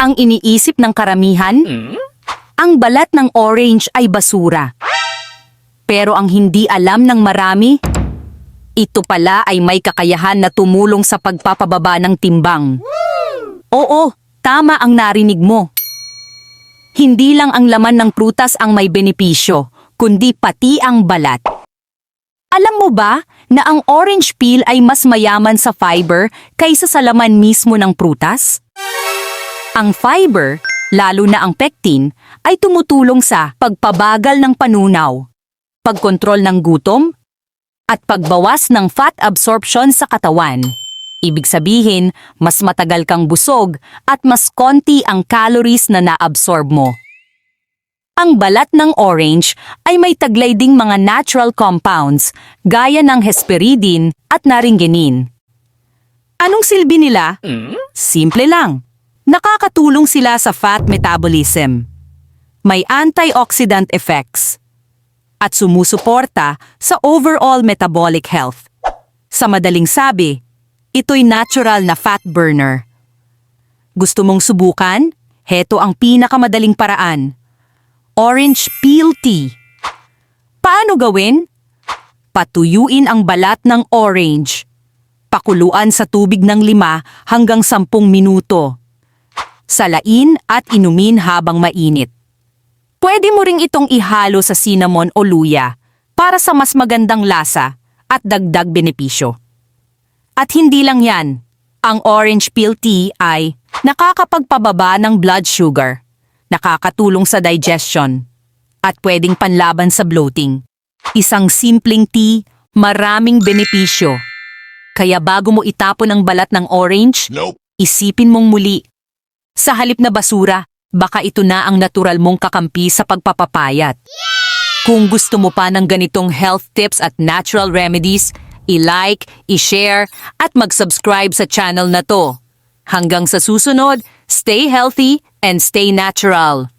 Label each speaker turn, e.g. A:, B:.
A: Ang iniisip ng karamihan, ang balat ng orange ay basura. Pero ang hindi alam ng marami, ito pala ay may kakayahan na tumulong sa pagpapababa ng timbang. Oo, tama ang narinig mo. Hindi lang ang laman ng prutas ang may benepisyo, kundi pati ang balat. Alam mo ba na ang orange peel ay mas mayaman sa fiber kaysa sa laman mismo ng prutas? Ang fiber, lalo na ang pectin, ay tumutulong sa pagpabagal ng panunaw, pagkontrol ng gutom, at pagbawas ng fat absorption sa katawan. Ibig sabihin, mas matagal kang busog at mas konti ang calories na naabsorb mo. Ang balat ng orange ay may taglay ding mga natural compounds gaya ng hesperidin at naringenin. Anong silbi nila? Simple lang. Nakakatulong sila sa fat metabolism. May antioxidant effects at sumusuporta sa overall metabolic health. Sa madaling sabi, ito'y natural na fat burner. Gusto mong subukan? Heto ang pinakamadaling paraan. Orange peel tea. Paano gawin? Patuyuin ang balat ng orange. Pakuluan sa tubig ng lima hanggang sampung minuto. Salain at inumin habang mainit. Pwede mo ring itong ihalo sa cinnamon o luya para sa mas magandang lasa at dagdag benepisyo. At hindi lang yan, ang orange peel tea ay nakakapagpababa ng blood sugar, nakakatulong sa digestion, at pwedeng panlaban sa bloating. Isang simpleng tea, maraming benepisyo. Kaya bago mo itapon ang balat ng orange,
B: Nope.
A: isipin mong muli. Sa halip na basura, baka ito na ang natural mong kakampi sa pagpapapayat. Kung gusto mo pa ng ganitong health tips at natural remedies, i-like, i-share, at mag-subscribe sa channel na to. Hanggang sa susunod, stay healthy and stay natural.